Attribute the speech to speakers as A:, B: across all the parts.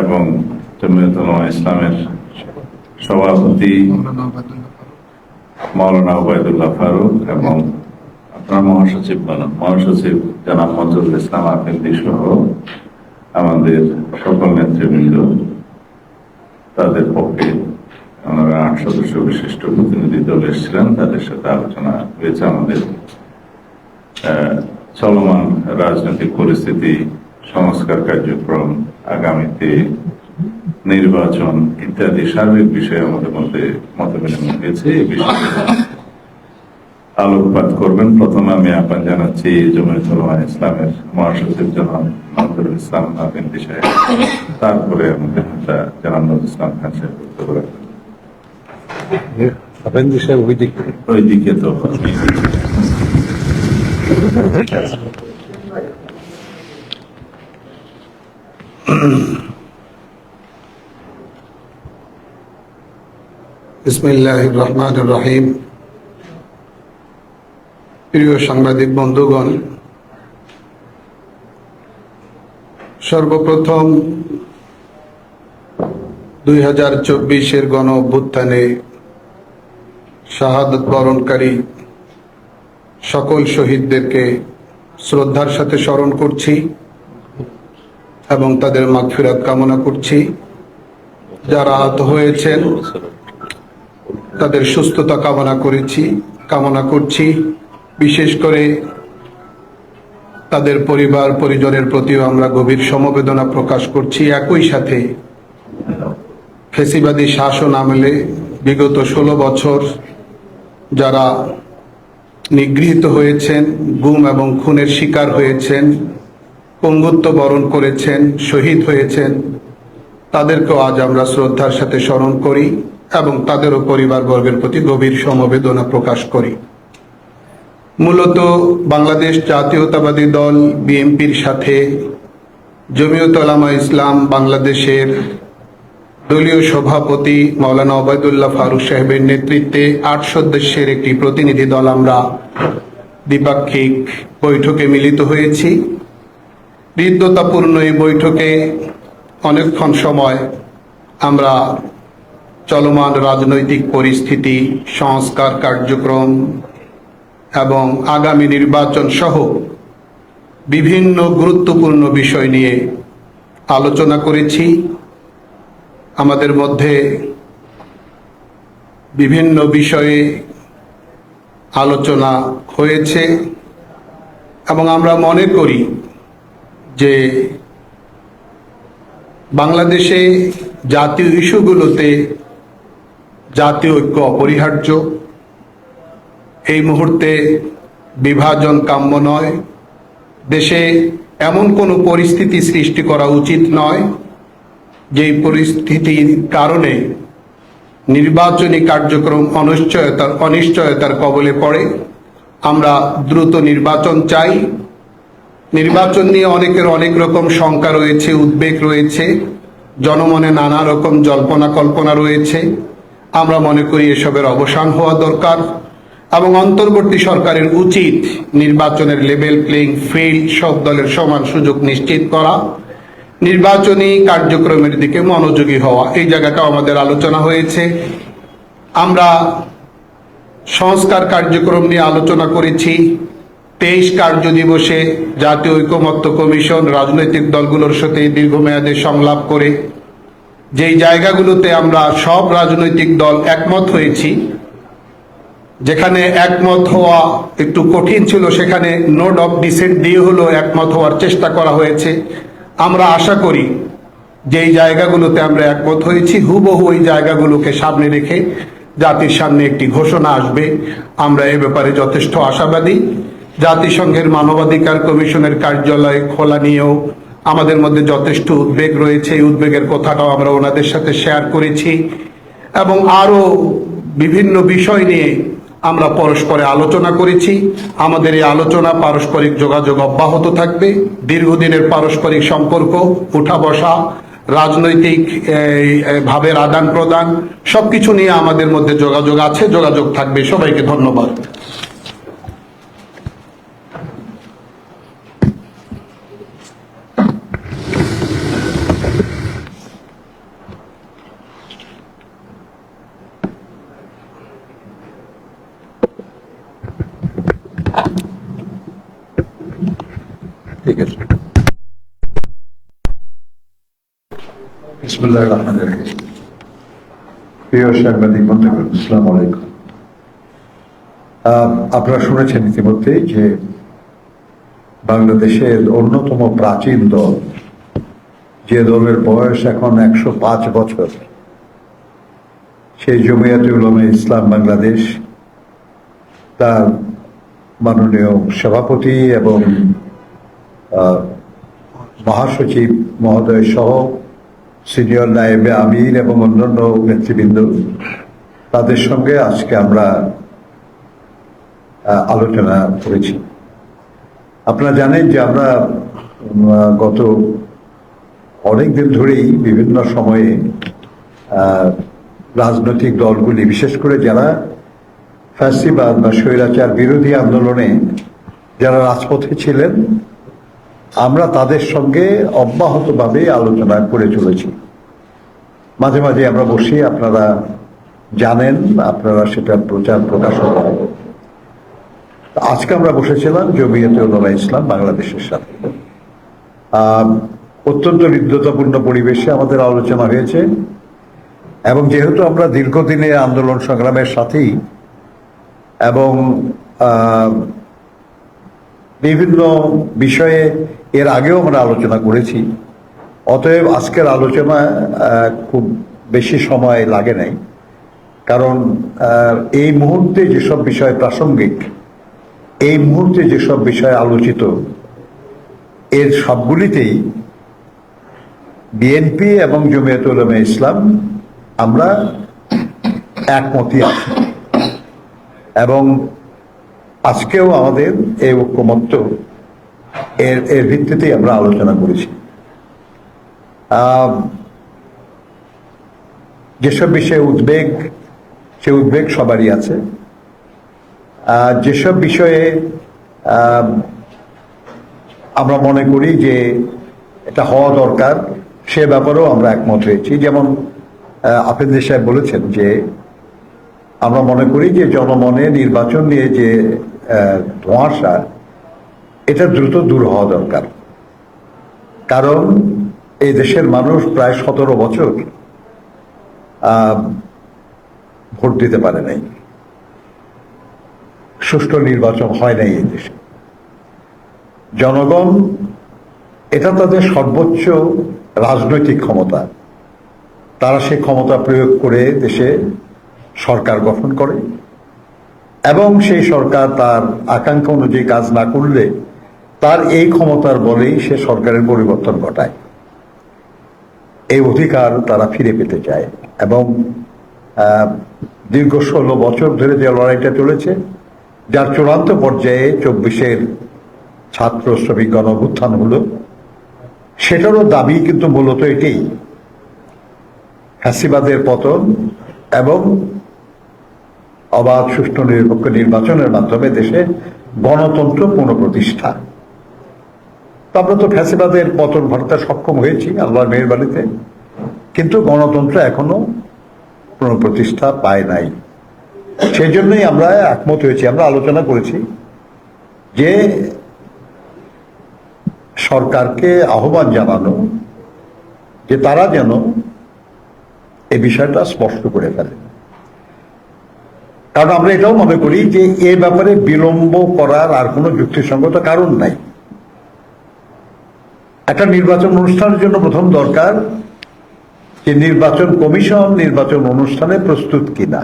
A: এবং জমিয়ত উলামা ইসলামের সভাপতি মাওলানা ওবায়দুল্লাহ ফারুক এবং আপনার মহাসচিব মহাসচিব জনাব মজুরুল ইসলাম আফেন্দি সহ আমাদের সকল নেতৃবৃন্দ, তাদের পক্ষে আমরা আট সদস্য বিশিষ্ট প্রতিনিধি দল এসেছিলেন, তাদের সাথে আলোচনা হয়েছে আমাদের। চলমান রাজনৈতিক পরিস্থিতি, সংস্কার কার্যক্রম আগামীতে নির্বাচন ইত্যাদি সার্বিক বিষয়ে আমাদের মধ্যে মত বিনিময় হয়েছে এই বিষয়ে আলোকপাত করবেন। প্রথমে আমি আহ্বান জানাচ্ছি জমিয়ত ইসলামের মহাসচিব জনাব নজরুল ইসলাম আবিন্দি সাহেব তারপরে আমাদের নেতা জনাব নজরুল ইসলাম খান সাহেব রাখবেন।
B: আফেন্দি সাহেব ওই দিক
A: তো
B: বিসমিল্লাহ রহমান রহিম প্রিয় সাংবাদিক বন্ধুগণ, সর্বপ্রথম দুই হাজার চব্বিশের গণ অভ্যুত্থানে শাহাদত বরণকারী সকল শহীদদেরকে শ্রদ্ধার সাথে স্মরণ করছি। এবং তাদের মাগফিরাত কামনা করছি। যারা আহত হয়েছেন, তাদের সুস্থতা কামনা করেছি, কামনা করছি। বিশেষ করে তাদের পরিবার, পরিজনের প্রতিও আমরা গভীর সমবেদনা প্রকাশ করছি। একই সাথে ফেসিবাদী শাসন আমলে বিগত ষোলো বছর যারা নিগৃহীত হয়েছেন, গুম এবং খুনের শিকার হয়েছেন পঙ্গুত্ব বরণ করেছেন, শহীদ হয়েছেন। তাদেরকেও আজ আমরা শ্রদ্ধার সাথে স্মরণ করি এবং তাদেরও পরিবারবর্গের প্রতি গভীর সমবেদনা প্রকাশ করি। মূলত বাংলাদেশ জাতীয়তাবাদী দল বিএনপির সাথে জমিয়ত ওলামা ইসলাম বাংলাদেশের দলীয় সভাপতি মাওলানা ওবায়দুল্লাহ ফারুক সাহেবের নেতৃত্বে আট সদস্যের একটি প্রতিনিধি দল আমরা দ্বিপাক্ষিক বৈঠকে মিলিত হয়েছি। হৃদ্যতাপূর্ণ এই বৈঠকে অনেকক্ষণ সময় আমরা চলমান রাজনৈতিক পরিস্থিতি, সংস্কার কার্যক্রম এবং আগামী নির্বাচন সহ বিভিন্ন গুরুত্বপূর্ণ বিষয় নিয়ে আলোচনা করেছি। আমাদের মধ্যে বিভিন্ন বিষয়ে আলোচনা হয়েছে এবং আমরা মনে করি যে বাংলাদেশে জাতীয় ইস্যুগুলোতে জাতীয় ঐক্য অপরিহার্য। এই মুহূর্তে বিভাজন কাম্য নয়। দেশে এমন কোনো পরিস্থিতি সৃষ্টি করা উচিত নয়, যেই পরিস্থিতির কারণে নির্বাচনী কার্যক্রম অনিশ্চয়তার অনিশ্চয়তার কবলে পড়ে। আমরা দ্রুত নির্বাচন চাই। নির্বাচন নিয়ে অনেকের অনেক রকম শঙ্কা রয়েছে, উদ্বেগ রয়েছে, জনমনে নানা রকম জল্পনা কল্পনা রয়েছে। আমরা মনে করি এসবের অবসান হওয়া দরকার এবং অন্তর্বর্তী সরকারের উচিত নির্বাচনের লেভেল প্লেইং ফিল্ড সব দলের সমান সুযোগ নিশ্চিত করা। নির্বাচনী কার্যক্রমের দিকে মনোযোগী হওয়া, এই জায়গাটাও আমাদের আলোচনা হয়েছে। আমরা সংস্কার কার্যক্রম নিয়ে আলোচনা করেছি তেইশ কার্য দিবসে জাতীয় ঐকমত্য কমিশন রাজনৈতিক দলগুলোর সাথে দীর্ঘমেয়াদে সংলাপ করে, যেই জায়গাগুলোতে আমরা সব রাজনৈতিক দল একমত হয়েছি, যেখানে একমত হওয়া একটু কঠিন ছিল, সেখানে নোট অফ ডিসেন্ট দিয়ে হলো একমত হওয়ার চেষ্টা করা হয়েছে। আমরা আশা করি যে এই জায়গাগুলোতে আমরা একমত হয়েছি, হুবহু ওই জায়গাগুলোকে সামনে রেখে জাতির সামনে একটি ঘোষণা আসবে। আমরা এ ব্যাপারে যথেষ্ট আশাবাদী। জাতিসংঘের মানবাধিকার কমিশনের কার্যালয় খোলা নিয়েও আমাদের মধ্যে যথেষ্ট উদ্বেগ রয়েছে। এই উদ্বেগের কথাটাও আমরা ওনাদের সাথে শেয়ার করেছি এবং আরও বিভিন্ন বিষয় নিয়ে আমরা পরস্পরে আলোচনা করেছি। আমাদের এই আলোচনা পারস্পরিক যোগাযোগ অব্যাহত থাকবে। দীর্ঘদিনের পারস্পরিক সম্পর্ক উঠা বসা রাজনৈতিক ভাবের আদান প্রদান সবকিছু নিয়ে আমাদের মধ্যে যোগাযোগ আছে, যোগাযোগ থাকবে। সবাইকে ধন্যবাদ।
C: রহমান রহিম প্রিয় সাংবাদিক বন্ধুগণ, আসসালামু আলাইকুম। আপনারা শুনেছেন ইতিমধ্যে যে বাংলাদেশের অন্যতম প্রাচীন দল, যে দলের বয়স এখন একশো পাঁচ বছর, সেই জমিয়াতে উলামা ইসলাম বাংলাদেশ, তার মাননীয় সভাপতি এবং মহাসচিব মহোদয় সহ সিনিয়র নায়েবে আমির এবং অন্যান্য নেতৃবৃন্দ, তাদের সঙ্গে আজকে আমরা আলোচনা করেছি। আপনারা জানেন যে আমরা গত অনেক দিন ধরেই বিভিন্ন সময়ে রাজনৈতিক দলগুলি, বিশেষ করে যারা ফ্যাসিবাদ বা স্বৈরাচার বিরোধী আন্দোলনে, যারা রাজপথে ছিলেন আমরা তাদের সঙ্গে অব্যাহতভাবে আলোচনা করে চলেছি। মাঝে মাঝে আমরা বসি আপনারা জানেন, আপনারা সেটা প্রচার প্রকাশ করেন আজকে আমরা বসেছিলাম জমিয়তে উলামা ইসলাম বাংলাদেশের সাথে। অত্যন্ত হৃদ্যতাপূর্ণ পরিবেশে আমাদের আলোচনা হয়েছে এবং যেহেতু আমরা দীর্ঘদিনের আন্দোলন সংগ্রামের সাথেই এবং বিভিন্ন বিষয়ে এর আগেও আমরা আলোচনা করেছি। অতএব আজকের আলোচনা খুব বেশি সময় লাগে নাই। কারণ এই মুহূর্তে যেসব বিষয় প্রাসঙ্গিক, এই মুহূর্তে যেসব বিষয় আলোচিত, এর সবগুলিতেই বিএনপি এবং জমিয়ত উলামা ইসলাম আমরা একমতই আছি। এবং আজকেও আমাদের এই ঐক্যমত্য এর এর ভিত্তিতেই আমরা আলোচনা করেছি। যেসব বিষয়ে উদ্বেগ সে উদ্বেগ সবারই আছে। যেসব বিষয়ে আম, আমরা মনে করি যে এটা হওয়া দরকার সে ব্যাপারেও আমরা একমত হয়েছি। যেমন আপেন্দ্র সাহেব বলেছেন যে আমরা মনে করি যে জনমনে নির্বাচন নিয়ে যে ধোঁয়াশা এটা দ্রুত দূর হওয়া দরকার। কারণ এই দেশের মানুষ প্রায় সতেরো বছর ভোট দিতে পারে নাই। সুষ্ঠু নির্বাচন হয় নাই এই দেশে। জনগণ, এটা তাদের সর্বোচ্চ রাজনৈতিক ক্ষমতা। তারা সেই ক্ষমতা প্রয়োগ করে দেশে সরকার গঠন করে। এবং সেই সরকার তার আকাঙ্ক্ষা অনুযায়ী কাজ না করলে তার এই ক্ষমতার বলেই সে সরকারের পরিবর্তন ঘটায়। এই অধিকার তারা ফিরে পেতে চায় এবং দীর্ঘ ষোলো বছর ধরে যে লড়াইটা চলেছে, যার চূড়ান্ত পর্যায়ে চব্বিশের ছাত্র শ্রমিক গণ অভ্যুত্থান হলো, সেটারও দাবি কিন্তু মূলত এটাই। ফ্যাসিবাদের পতন এবং অবাধ, সুষ্ঠু, নিরপেক্ষ নির্বাচনের মাধ্যমে দেশে গণতন্ত্র পুনঃপ্রতিষ্ঠা। তো আমরা তো ফ্যাসিবাদের পতন ঘটাতে সক্ষম হয়েছি, আল্লাহর মেয়ের বাড়িতে কিন্তু গণতন্ত্র এখনও পুনঃপ্রতিষ্ঠা পায় নাই। সেই জন্যই আমরা একমত হয়েছি, আমরা আলোচনা করেছি যে সরকারকে আহ্বান জানানো, যে তারা যেন এ বিষয়টা স্পষ্ট করে ফেলে। কারণ আমরা এটাও মনে করি যে এ ব্যাপারে বিলম্ব করার আর কোনো যুক্তিসঙ্গত কারণ নাই। একটা নির্বাচন অনুষ্ঠানের জন্য প্রথম দরকার যে নির্বাচন কমিশন নির্বাচন অনুষ্ঠানে প্রস্তুত কিনা,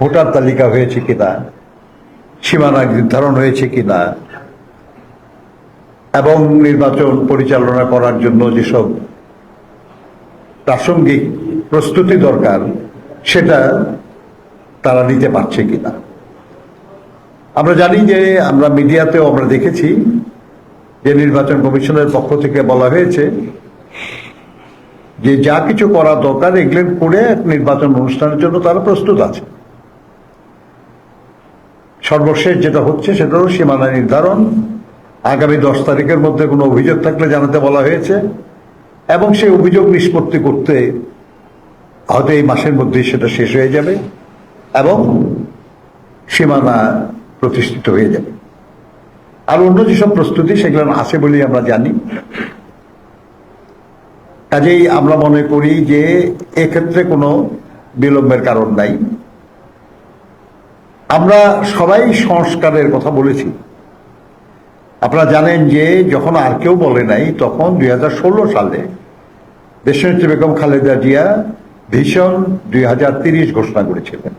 C: ভোটার তালিকা হয়েছে কিনা, সীমানা নির্ধারণ হয়েছে কিনা, এবং নির্বাচন পরিচালনা করার জন্য যেসব প্রাসঙ্গিক প্রস্তুতি দরকার, সেটা তারা নিতে পারছে কিনা। আমরা জানি যে আমরা মিডিয়াতেও আমরা দেখেছি যে নির্বাচন কমিশনের পক্ষ থেকে বলা হয়েছে যে যা কিছু করা দরকার এগুলো করে এক নির্বাচন অনুষ্ঠানের জন্য তারা প্রস্তুত আছে। সর্বশেষ যেটা হচ্ছে সেটা হলো সীমানা নির্ধারণ। আগামী দশ তারিখের মধ্যে কোনো অভিযোগ থাকলে জানাতে বলা হয়েছে এবং সেই অভিযোগ নিষ্পত্তি করতে হয়তো এই মাসের মধ্যেই সেটা শেষ হয়ে যাবে এবং সীমানা প্রতিষ্ঠিত হয়ে যাবে। আর অন্য যেসব প্রস্তুতি সেগুলো আছে বলেই আমরা জানি। কাজেই আমরা মনে করি যে এক্ষেত্রে কোনো বিলম্বের কারণ নাই। আমরা সবাই সংস্কারের কথা বলেছি। আপনারা জানেন যে যখন আর কেউ বলে নাই, তখন দুই হাজার ষোলো সালে দেশনেত্রী বেগম খালেদা জিয়া ভীষণ দুই ঘোষণা করেছিলেন।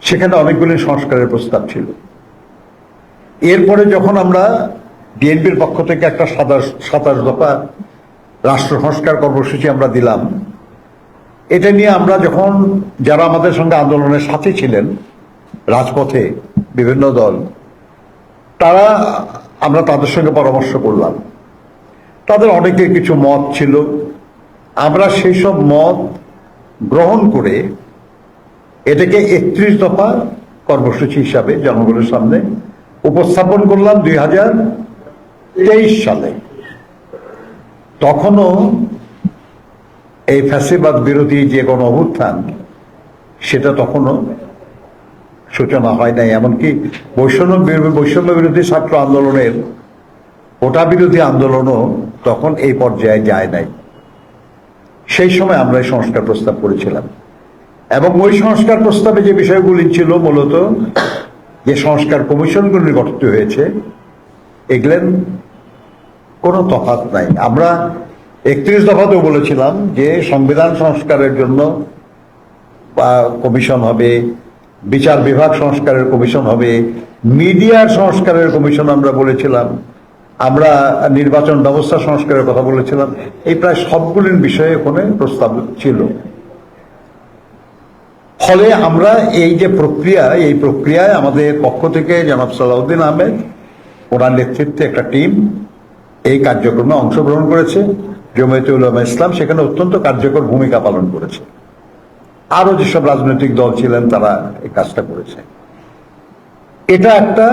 C: সেখানে অনেকগুলি সংস্কারের প্রস্তাব ছিল। এরপরে যখন আমরা বিএনপির পক্ষ থেকে একটা সাতাশ সাতাশ দফা রাষ্ট্র সংস্কার কর্মসূচি আমরা দিলাম, এটা নিয়ে আমরা যখন যারা আমাদের সঙ্গে আন্দোলনের সাথে ছিলেন, রাজপথে বিভিন্ন দল, তারা আমরা তাদের সঙ্গে পরামর্শ করলাম। তাদের অনেকের কিছু মত ছিল। আমরা সেই সব মত গ্রহণ করে এটাকে একত্রিশ দফা কর্মসূচি হিসাবে জনগণের সামনে উপস্থাপন করলাম দুই হাজার তেইশ সালে। তখনও এই ফ্যাসিবাদ বিরোধী যে কোনো অভ্যুত্থান, সেটা তখনও সূচনা হয় নাই। এমনকি বৈষম্য বৈষম্য বিরোধী ছাত্র আন্দোলনের কোটা বিরোধী আন্দোলনও তখন এই পর্যায়ে যায় নাই। সেই সময় আমরা সংস্কার প্রস্তাব করেছিলাম। এবং ওই সংস্কার প্রস্তাবে যে বিষয়গুলি ছিল মূলত যে সংস্কার কমিশনগুলি গঠিত হয়েছে এগুলেন কোনো তফাৎ নাই। আমরা একত্রিশ দফাতেও বলেছিলাম যে সংবিধান সংস্কারের জন্য কমিশন হবে, বিচার বিভাগ সংস্কারের কমিশন হবে, মিডিয়ার সংস্কারের কমিশন আমরা বলেছিলাম, আমরা নির্বাচন ব্যবস্থা সংস্কারের কথা বলেছিলাম, এই প্রায় সবগুলির বিষয়ে ওখানে প্রস্তাব ছিল। ফলে আমরা এই যে প্রক্রিয়া, এই প্রক্রিয়ায় আমাদের পক্ষ থেকে জনাব সালাউদ্দিন আহমেদ, ওনার নেতৃত্বে একটা টিম এই কার্যক্রমে অংশগ্রহণ করেছে। জমিয়তে উলামা ইসলাম সেখানে অত্যন্ত কার্যকর ভূমিকা পালন করেছে। আরও যেসব রাজনৈতিক দল ছিলেন, তারা এই কাজটা করেছে। এটা একটা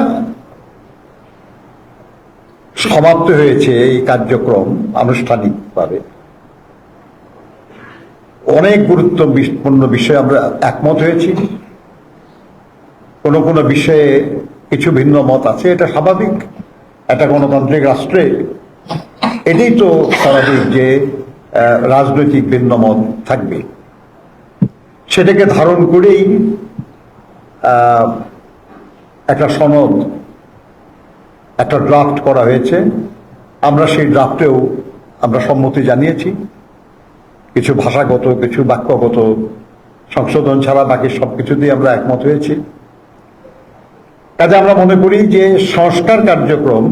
C: সমাপ্ত হয়েছে এই কার্যক্রম আনুষ্ঠানিকভাবে। অনেক গুরুত্বপূর্ণ বিষয়ে আমরা একমত হয়েছি। কোন কোন বিষয়ে কিছু ভিন্ন মত আছে, এটা স্বাভাবিক। একটা গণতান্ত্রিক রাষ্ট্রে এটাই তো স্বাভাবিক যে রাজনৈতিক ভিন্ন মত থাকবে। সেটাকে ধারণ করেই একটা সনদ, একটা ড্রাফট করা হয়েছে। আমরা সেই ড্রাফটেও আমরা সম্মতি জানিয়েছি। কিছু ভাষাগত, কিছু বাক্যগত সংশোধন ছাড়া বাকি সবকিছু দিয়ে আমরা একমত হয়েছি। কাজে আমরা মনে করি যে সংস্কার কার্যক্রম,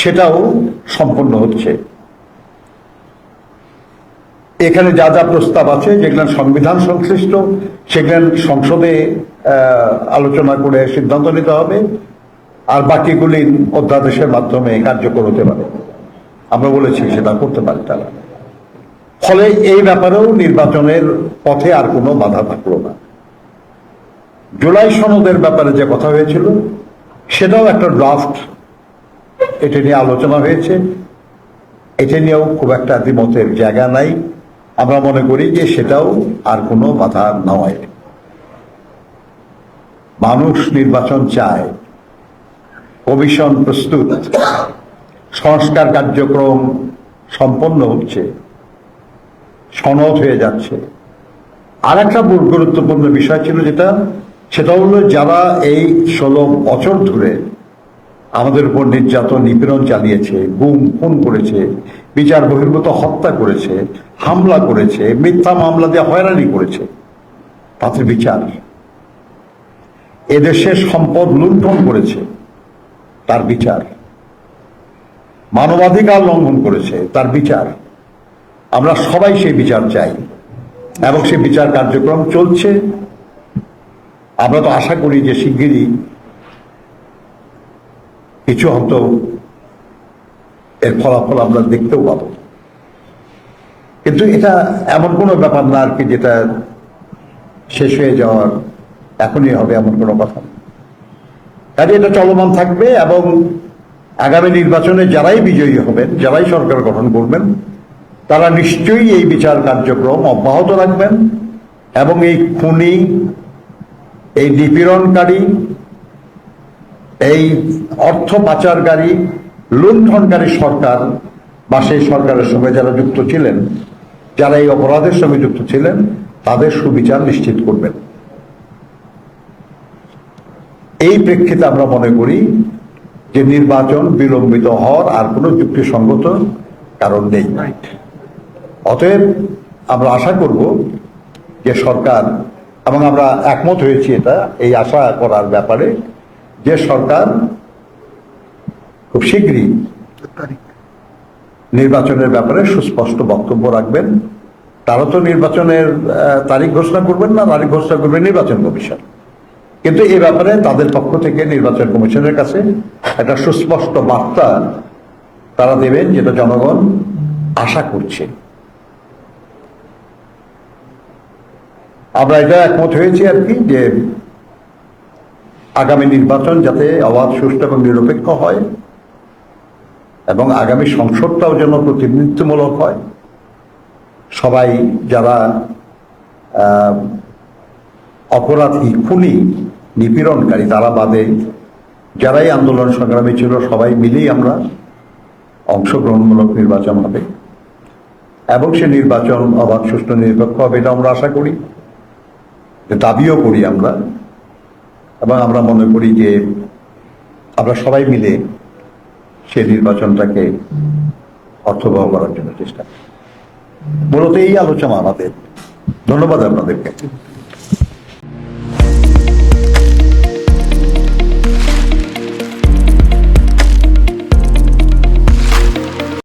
C: সেটাও সম্পন্ন হচ্ছে। এখানে যা যা প্রস্তাব আছে যেগুলো সংবিধান সংশ্লিষ্ট সেগুলো সংসদে আলোচনা করে সিদ্ধান্ত নিতে হবে, আর বাকিগুলি অধ্যাদেশের মাধ্যমে কার্যকর হতে পারে। আমরা বলেছি সেটা করতে পারে তারা। ফলে এই ব্যাপারেও নির্বাচনের পথে আর কোনো বাধা থাকল না। জুলাই সনদের ব্যাপারে যে কথা হয়েছিল, সেটাও একটা ড্রাফট এটা নিয়ে আলোচনা হয়েছে। এটা নিয়েও খুব একটা দ্বিমতের জায়গা নাই। আমরা মনে করি যে সেটাও আর কোনো বাধা নয়। মানুষ নির্বাচন চায়। কমিশন প্রস্তুত। সংস্কার কার্যক্রম সম্পন্ন হচ্ছে। সনদ হয়ে যাচ্ছে। আর একটা গুরুত্বপূর্ণ বিষয় ছিল যেটা, সেটা হলো যারা এই ষোলো বছর ধরে আমাদের উপর নির্যাতন, নিপীড়ন চালিয়েছে, গুম, খুন করেছে, বিচার বহির্ভূত হত্যা করেছে, হামলা করেছে, মিথ্যা মামলা দিয়ে হয়রানি করেছে, তাতে বিচার। এদেশের সম্পদ লুণ্ঠন করেছে, তার বিচার। মানবাধিকার লঙ্ঘন করেছে, তার বিচার। আমরা সবাই সেই বিচার চাই। এবং সেই বিচার কার্যক্রম চলছে। আমরা তো আশা করি যে শিগগিরই কিছু হয়তো এর ফলাফল আমরা দেখতেও পাবো। কিন্তু এটা এমন কোনো ব্যাপার না আর কি যেটা শেষ হয়ে যাওয়ার এখনই হবে এমন কোনো কথা কাজে এটা চলমান থাকবে এবং আগামী নির্বাচনে যারাই বিজয়ী হবেন, যারাই সরকার গঠন করবেন তারা নিশ্চয়ই এই বিচার কার্যক্রম অব্যাহত রাখবেন এবং এই খুনি, এই নিপীড়নকারী, এই অর্থ পাচারকারী, লুণ্ঠনকারী সরকার বা সেই সরকারের সঙ্গে যারা যুক্ত ছিলেন, যারা এই অপরাধের সঙ্গে যুক্ত ছিলেন, তাদের সুবিচার নিশ্চিত করবেন। এই প্রেক্ষিতে আমরা মনে করি যে নির্বাচন বিলম্বিত হওয়ার আর কোনো যুক্তিসঙ্গত কারণ নেই। অতএব আমরা আশা করব যে সরকার, এবং আমরা একমত হয়েছি এটা, এই আশা করার ব্যাপারে, যে সরকার খুব শীঘ্রই নির্বাচনের ব্যাপারে সুস্পষ্ট বক্তব্য রাখবেন। তারা তো নির্বাচনের তারিখ ঘোষণা করবেন না, তারিখ ঘোষণা করবেন নির্বাচন কমিশন। কিন্তু এই ব্যাপারে তাদের পক্ষ থেকে নির্বাচন কমিশনের কাছে একটা সুস্পষ্ট বার্তা তারা দেবেন, যেটা জনগণ আশা করছে। আমরা এটা একমত হয়েছি আর কি যে আগামী নির্বাচন যাতে অবাধ সুষ্ঠু এবং নিরপেক্ষ হয় এবং আগামী সংসদটাও যেন প্রতিনিধিত্বমূলক হয়। সবাই যারা অপরাধী, খুনি, নিপীড়নকারী, তারা বাদে যারাই আন্দোলন সংগ্রামী ছিল, সবাই মিলেই আমরা অংশগ্রহণমূলক নির্বাচন হবে। এবং সে নির্বাচন অবাধ সুষ্ঠু, নিরপেক্ষ হবে এটা আমরা আশা করি। দাবিও করি আমরা, এবং আমরা মনে করি যে আমরা সবাই মিলে সে নির্বাচনটাকে অর্থবহ করার জন্য চেষ্টা করি। মূলত এই আলোচনা আমাদের ধন্যবাদ আপনাদেরকে